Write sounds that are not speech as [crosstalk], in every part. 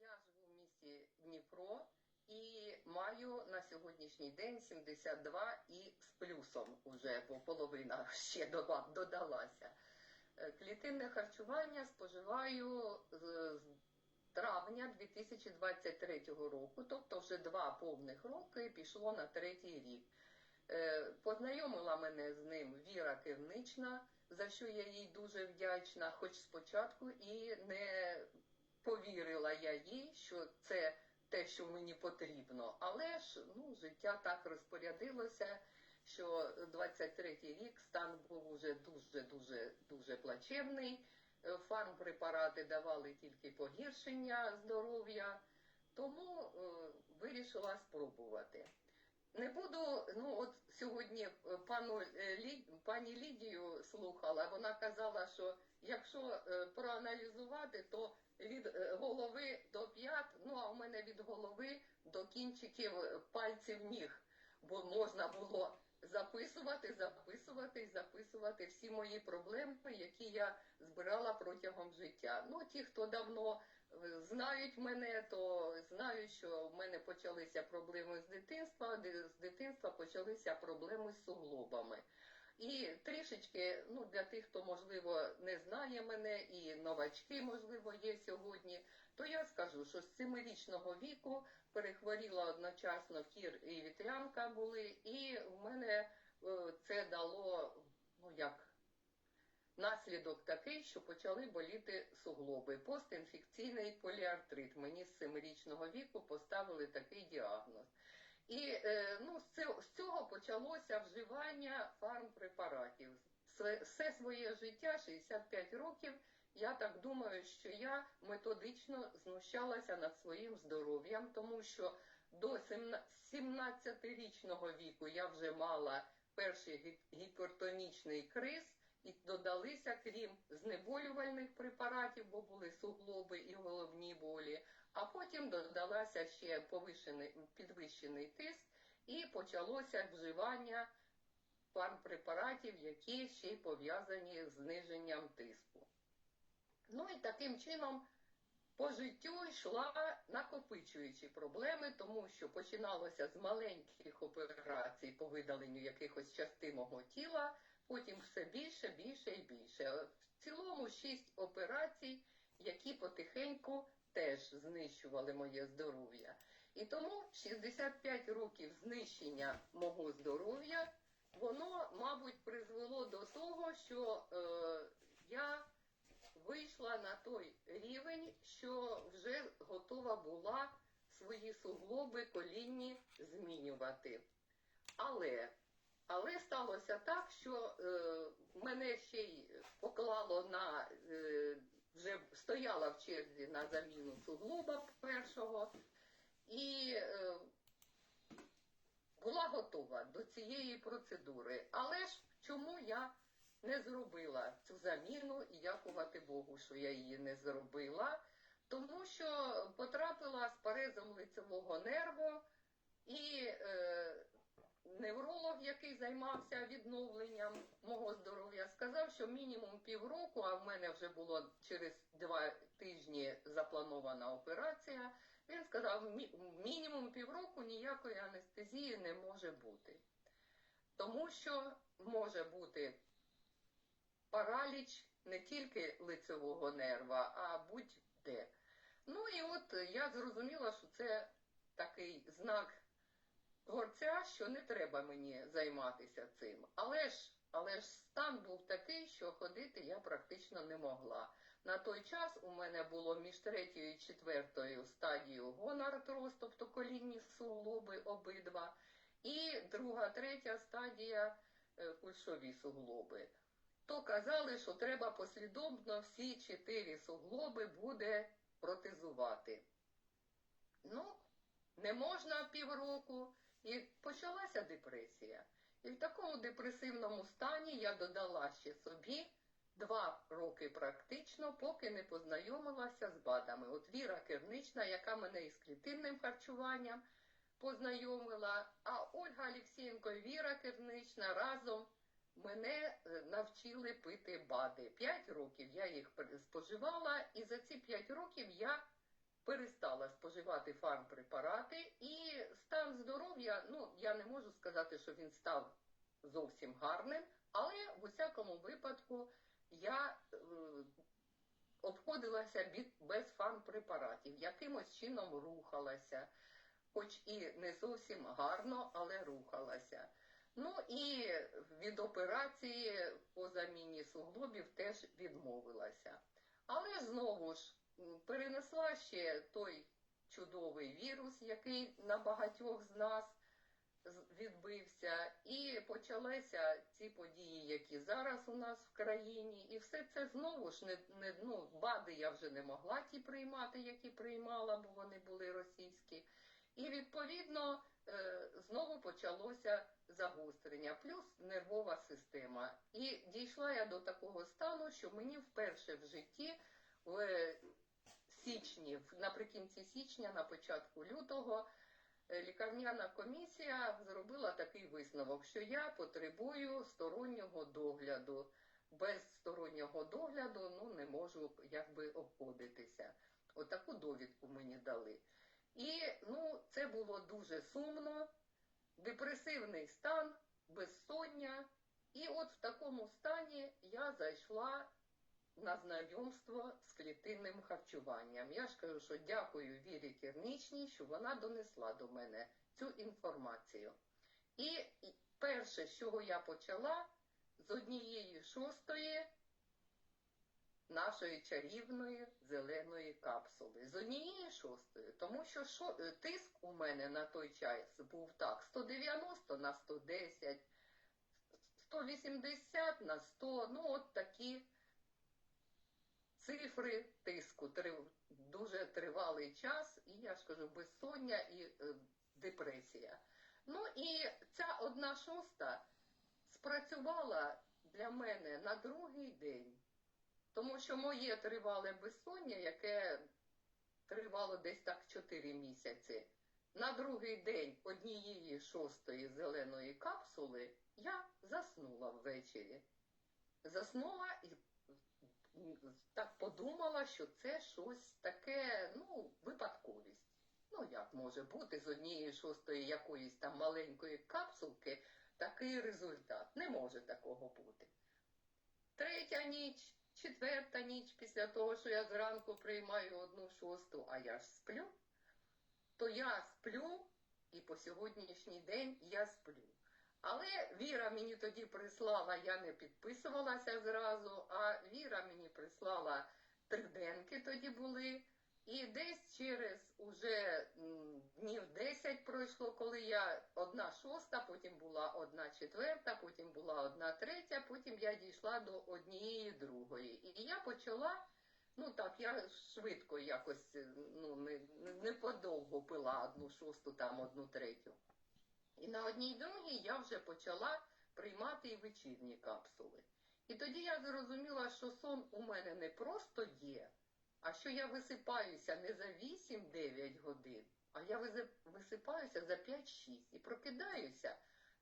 Я живу в місті Дніпро і маю на сьогоднішній день 72 і з плюсом уже, бо половина [laughs] ще додалася. Е, Клітинне харчування споживаю з травня 2023 року, тобто вже два повних роки пішло на третій рік. Е, Познайомила мене з ним Віра Кивнична, за що я їй дуже вдячна, хоч спочатку і не повірила я їй, що це те, що мені потрібно. Але ж ну, життя так розпорядилося, що 23-й рік стан був уже дуже дуже дуже плачевний. Е, Фармпрепарати давали тільки погіршення здоров'я, тому е, вирішила спробувати. Не буду, ну от сьогодні е, пану е, Лі, пані Лідію слухала, вона казала, що якщо проаналізувати, то від е, голови до п'ят, ну а у мене від голови до кінчиків е, пальців ніг, бо можна було записувати, записувати записувати всі мої проблеми, які я збирала протягом життя. Ну, ті, хто давно е, знають мене, то знають, що в мене почалися проблеми з дитинства, з дитинства почалися проблеми з суглобами. І трішечки, ну для тих, хто можливо не знає мене, і новачки, можливо, є сьогодні, то я скажу, що з семирічного віку перехворіла одночасно кір і вітрянка були, і в мене е, це дало, ну як. Наслідок такий, що почали боліти суглоби. Постінфекційний поліартрит. Мені з семирічного віку поставили такий діагноз. І е, ну, з цього, почалося вживання фармпрепаратів. Все, своє життя, 65 років, я так думаю, що я методично знущалася над своїм здоров'ям, тому що до 17-річного віку я вже мала перший гі- гіпертонічний криз, і додалися, крім знеболювальних препаратів, бо були суглоби і головні болі, а потім додалася ще повишений, підвищений тиск, і почалося вживання фармпрепаратів, які ще й пов'язані з зниженням тиску. Ну і таким чином по життю йшла накопичуючи проблеми, тому що починалося з маленьких операцій по видаленню якихось частин мого тіла, потім все більше, більше і більше. В цілому шість операцій, які потихеньку теж знищували моє здоров'я. І тому 65 років знищення мого здоров'я, воно, мабуть, призвело до того, що е, я вийшла на той рівень, що вже готова була свої суглоби колінні змінювати. Але, але сталося так, що е, мене ще й поклало на е, вже стояла в черзі на заміну суглоба першого, і е, була готова до цієї процедури. Але ж чому я не зробила цю заміну і дякувати Богу, що я її не зробила, тому що потрапила з парезом лицевого нерву і е, невролог, який займався відновленням мого здоров'я, сказав, що мінімум півроку, а в мене вже було через два тижні запланована операція. Він сказав, мінімум півроку ніякої анестезії не може бути. Тому що може бути параліч не тільки лицевого нерва, а будь-де. Ну і от я зрозуміла, що це такий знак творця, що не треба мені займатися цим. Але ж, але ж стан був такий, що ходити я практично не могла. На той час у мене було між третьою і четвертою стадією гонартроз, тобто колінні суглоби обидва, і друга, третя стадія е, кульшові суглоби то казали, що треба послідовно всі чотири суглоби буде протезувати. Ну, не можна півроку, і почалася депресія. І в такому депресивному стані я додала ще собі два роки практично, поки не познайомилася з БАДами. От Віра Кернична, яка мене із клітинним харчуванням познайомила, а Ольга Алексієнко і Віра Кернична разом мене е, навчили пити БАДи. П'ять років я їх споживала, і за ці п'ять років я перестала споживати фармпрепарати, і стан здоров'я, ну я не можу сказати, що він став зовсім гарним, але в усякому випадку я е, обходилася без фармпрепаратів, якимось чином рухалася, хоч і не зовсім гарно, але рухалася. Ну і від операції по заміні суглобів теж відмовилася. Але знову ж м, перенесла ще той чудовий вірус, який на багатьох з нас відбився, і почалися ці події, які зараз у нас в країні, і все це знову ж не, не ну, БАДи я вже не могла ті приймати, які приймала, бо вони були російські. І відповідно е, знову почалося загострення, плюс нервова система. І дійшла я до такого стану, що мені вперше в житті січні, наприкінці січня, на початку лютого, е, лікарняна комісія зробила такий висновок, що я потребую стороннього догляду. Без стороннього догляду ну, не можу якби обходитися. Отаку довідку мені дали. І ну, це було дуже сумно, депресивний стан, безсоння. І от в такому стані я зайшла на знайомство з клітинним харчуванням. Я ж кажу, що дякую Вірі Кернічній, що вона донесла до мене цю інформацію. І і перше, з чого я почала, з однієї шостої нашої чарівної зеленої капсули. З однієї шостої, тому що шо, е, тиск у мене на той час був так: 190 на 110, 180 на 100, ну от такі цифри тиску. Три- Дуже тривалий час, і я ж кажу, безсоння і е, депресія. Ну і ця одна шоста спрацювала для мене на другий день. Тому що моє тривале безсоння, яке тривало десь так 4 місяці, на другий день однієї шостої зеленої капсули я заснула ввечері. Заснула і так подумала, що це щось таке, ну, випадковість. Ну, як може бути з однієї шостої якоїсь там маленької капсулки такий результат? Не може такого бути. Третя ніч, четверта ніч після того, що я зранку приймаю одну шосту, а я ж сплю, то я сплю і по сьогоднішній день я сплю. Але Віра мені тоді прислала, я не підписувалася зразу, а Віра мені прислала триденки тоді були. І десь через уже днів 10 пройшло, коли я одна шоста, потім була одна четверта, потім була одна третя, потім я дійшла до однієї другої. І я почала, ну так, я швидко якось ну, не, не подовго пила одну шосту, там одну третю. І на одній другій я вже почала приймати і вечірні капсули. І тоді я зрозуміла, що сон у мене не просто є, а що я висипаюся не за 8-9 годин, а я висипаюся за 5-6 і прокидаюся,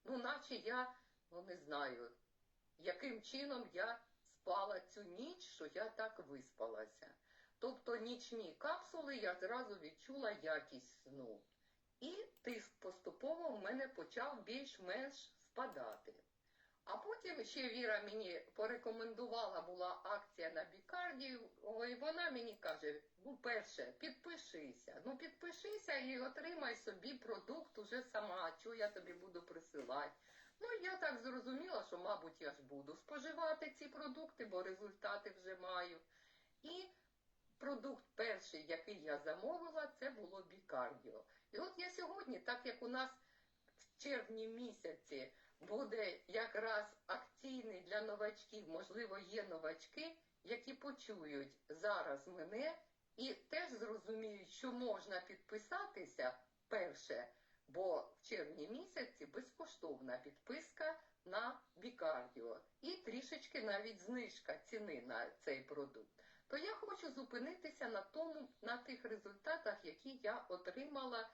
ну наче я, ну не знаю, яким чином я спала цю ніч, що я так виспалася. Тобто нічні капсули я зразу відчула якість сну. І тиск поступово в мене почав більш-менш спадати. А потім ще Віра мені порекомендувала, була акція на бікардію, і вона мені каже: ну, перше, підпишися. Ну, підпишися і отримай собі продукт уже сама, що я тобі буду присилати. Ну, я так зрозуміла, що, мабуть, я ж буду споживати ці продукти, бо результати вже маю. І продукт перший, який я замовила, це було бікардіо. Сьогодні, так як у нас в червні місяці буде якраз акційний для новачків, можливо, є новачки, які почують зараз мене і теж зрозуміють, що можна підписатися перше, бо в червні місяці безкоштовна підписка на бікардіо і трішечки навіть знижка ціни на цей продукт. То я хочу зупинитися на тому, на тих результатах, які я отримала.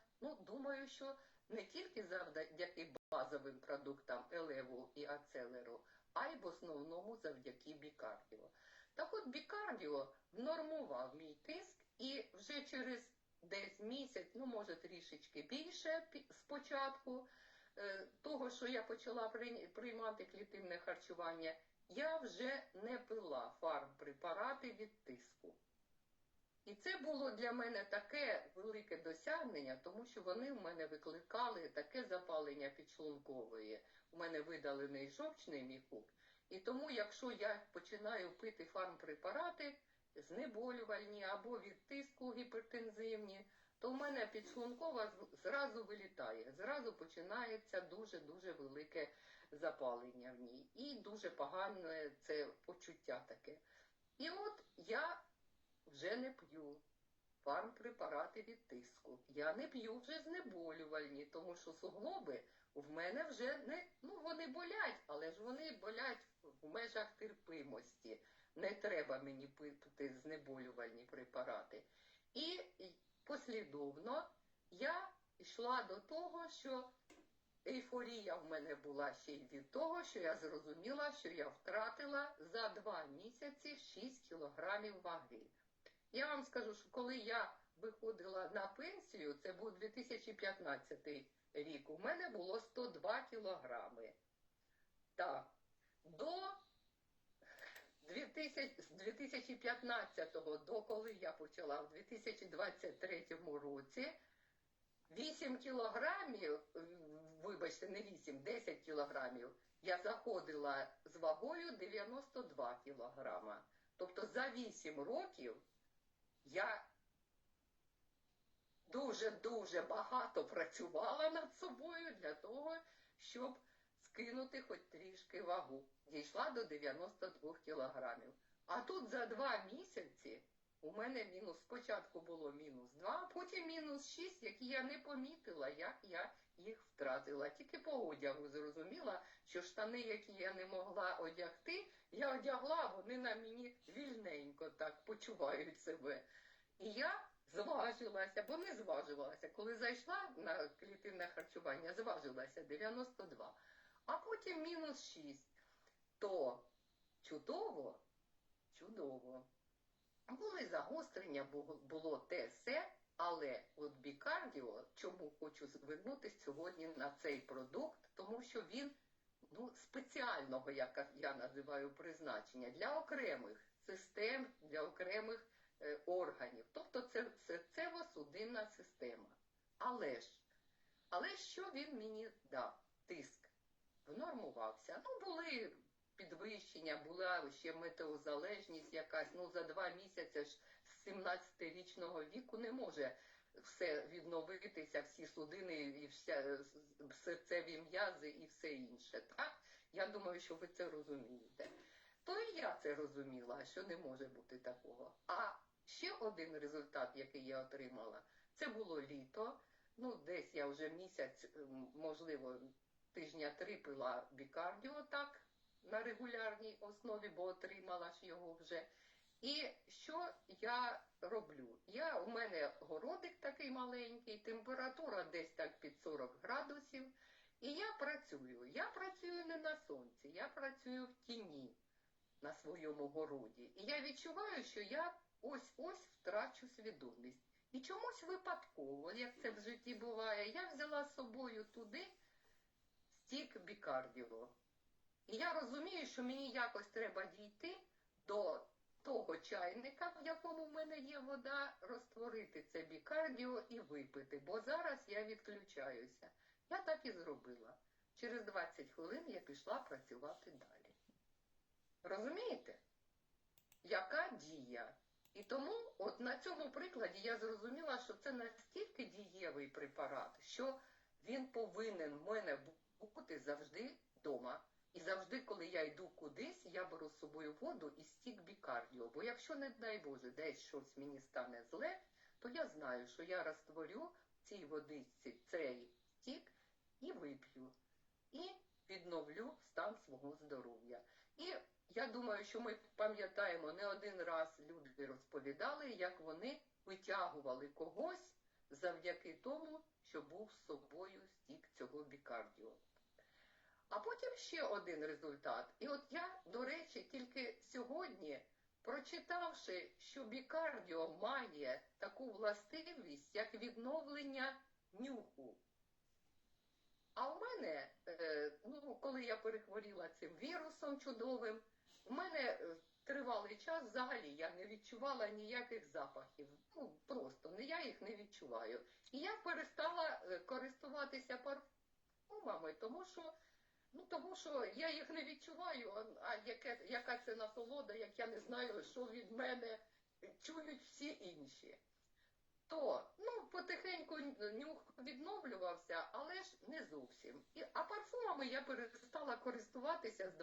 Думаю, що не тільки завдяки базовим продуктам Елеву і Ацелеру, а й в основному завдяки бікардіо. Так от бікардіо внормував мій тиск, і вже через десь місяць, ну може трішечки більше спочатку е, того, що я почала приймати клітинне харчування, я вже не пила фармпрепарати від тиску. І це було для мене таке велике досягнення, тому що вони в мене викликали таке запалення підшлункової. У мене видалений жовчний міхур. І тому, якщо я починаю пити фармпрепарати, знеболювальні або від тиску гіпертензивні, то в мене підшлункова зразу вилітає, зразу починається дуже-дуже велике запалення в ній. І дуже погане це почуття таке. І от я вже не п'ю фармпрепарати від тиску. Я не п'ю вже знеболювальні, тому що суглоби в мене вже не ну вони болять, але ж вони болять в межах терпимості. Не треба мені пити знеболювальні препарати. І послідовно я йшла до того, що ейфорія в мене була ще й від того, що я зрозуміла, що я втратила за два місяці 6 кілограмів ваги. Я вам скажу, що коли я виходила на пенсію, це був 2015 рік, у мене було 102 кілограми. Так, до 2000, з 2015 до коли я почала в 2023 році, 8 кілограмів, вибачте, не 8, 10 кілограмів, я заходила з вагою 92 кілограма. Тобто за 8 років я дуже-дуже багато працювала над собою для того, щоб скинути хоч трішки вагу. Дійшла до 92 кілограмів. А тут за два місяці у мене мінус, спочатку було мінус 2, а потім мінус 6, які я не помітила, як я їх втратила. Тільки по одягу зрозуміла, що штани, які я не могла одягти, я одягла, вони на мені вільненько так почувають себе. І я зважилася, бо не зважувалася. Коли зайшла на клітинне харчування, зважилася 92, а потім мінус 6. То чудово, чудово. Були загострення, було те все, але от бікардіо, чому хочу звернутися сьогодні на цей продукт, тому що він ну, спеціального, як я називаю, призначення для окремих систем, для окремих е, органів. Тобто це серцево-судинна система. Але ж, але що він мені дав? Тиск внормувався. Ну, були підвищення, була ще метеозалежність якась. Ну, за два місяці ж з 17-річного віку не може все відновитися, всі судини і вся, серцеві м'язи і все інше. Так? Я думаю, що ви це розумієте. То і я це розуміла, що не може бути такого. А ще один результат, який я отримала, це було літо. Ну, десь я вже місяць, можливо, тижня три пила бікардіо так на регулярній основі, бо отримала ж його вже. І що я роблю? Я, у мене городик такий маленький, температура десь так під 40 градусів. І я працюю. Я працюю не на сонці, я працюю в тіні на своєму городі. І я відчуваю, що я ось-ось втрачу свідомість. І чомусь випадково, як це в житті буває, я взяла з собою туди стік бікардіо. І я розумію, що мені якось треба дійти до того чайника, в якому в мене є вода, розтворити це бікардіо і випити, бо зараз я відключаюся. Я так і зробила. Через 20 хвилин я пішла працювати далі. Розумієте? Яка дія? І тому, от на цьому прикладі я зрозуміла, що це настільки дієвий препарат, що він повинен в мене бути завжди вдома. І завжди, коли я йду кудись, я беру з собою воду і стік бікардіо. Бо якщо, не дай Боже, десь щось мені стане зле, то я знаю, що я розтворю в цій водичці цей стік і вип'ю. І відновлю стан свого здоров'я. І я думаю, що ми пам'ятаємо, не один раз люди розповідали, як вони витягували когось завдяки тому, що був з собою стік цього бікардіо. А потім ще один результат. І от я, до речі, тільки сьогодні прочитавши, що бікардіо має таку властивість, як відновлення нюху. А в мене, е, ну, коли я перехворіла цим вірусом чудовим, у мене е, тривалий час взагалі я не відчувала ніяких запахів. Ну, просто не я їх не відчуваю. І я перестала е, користуватися парфумами, тому що, ну, тому що я їх не відчуваю, а, яке, яка це насолода, як я не знаю, що від мене чують всі інші. То, ну, потихеньку нюх відновлювався, але ж не зовсім. І, а парфумами я перестала користуватися з